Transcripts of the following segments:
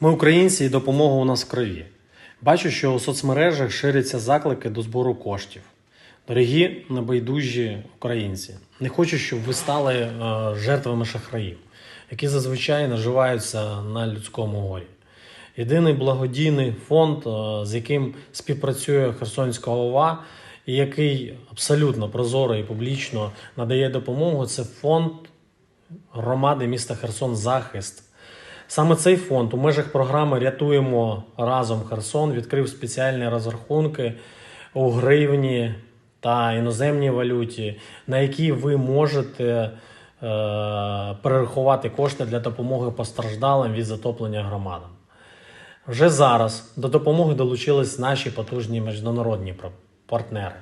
Ми українці і допомога у нас в крові. Бачу, що у соцмережах ширяться заклики до збору коштів. Дорогі небайдужі українці, не хочу, щоб ви стали е, жертвами шахраїв, які зазвичай наживаються на людському горі. Єдиний благодійний фонд, е, з яким співпрацює Херсонська ОВА, і який абсолютно прозоро і публічно надає допомогу, це фонд громади міста Херсон Захист. Саме цей фонд у межах програми Рятуємо разом Херсон відкрив спеціальні розрахунки у гривні та іноземній валюті, на які ви можете е, перерахувати кошти для допомоги постраждалим від затоплення громадам. Вже зараз до допомоги долучились наші потужні міжнародні партнери.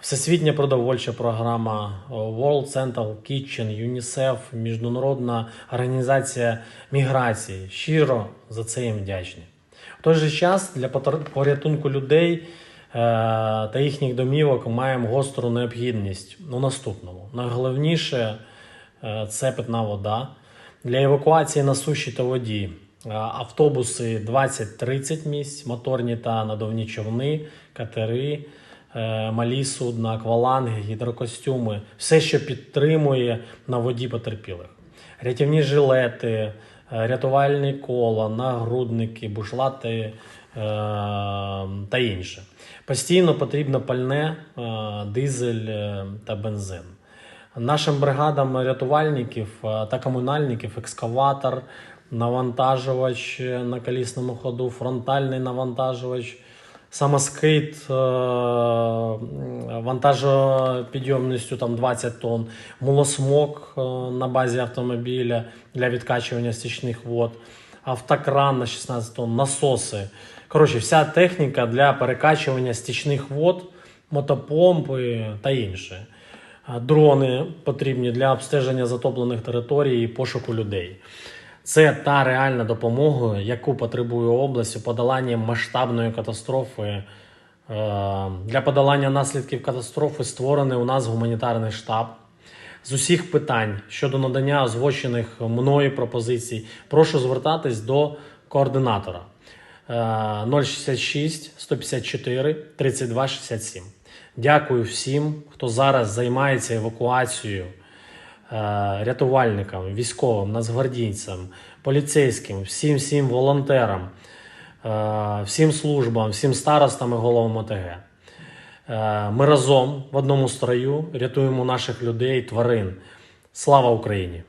Всесвітня продовольча програма World Central Kitchen, UNICEF, Міжнародна організація міграції. Щиро за це їм вдячні. В той же час для порятунку людей е, та їхніх домівок маємо гостру необхідність у наступному. Найголовніше е, це питна вода. Для евакуації на суші та воді е, автобуси 20-30 місць, моторні та надувні човни, катери, е, малі судна, акваланги, гідрокостюми, все, що підтримує на воді потерпілих. Рятівні жилети, е, рятувальні кола, нагрудники, бушлати е, та інше. Постійно потрібно пальне, е, дизель е, та бензин. Нашим бригадам рятувальників е, та комунальників екскаватор, навантажувач е, на колісному ходу, фронтальний навантажувач, самоскид е, вантажопідйомністю там 20 тонн, молосмок е, на базі автомобіля для відкачування стічних вод, автокран на 16 тонн, насоси. Коротше, вся техніка для перекачування стічних вод, мотопомпи та інше. Дрони потрібні для обстеження затоплених територій і пошуку людей. Це та реальна допомога, яку потребує область у подоланні масштабної катастрофи. Е, Для подолання наслідків катастрофи створений у нас гуманітарний штаб. З усіх питань щодо надання озвучених мною пропозицій, прошу звертатись до координатора е, 066 154 32 67. Дякую всім, хто зараз займається евакуацією, рятувальникам, військовим, нацгвардійцям, поліцейським, всім всім волонтерам, е, всім службам, всім старостам і головам ОТГ. Е, Ми разом в одному строю рятуємо наших людей, тварин. Слава Україні!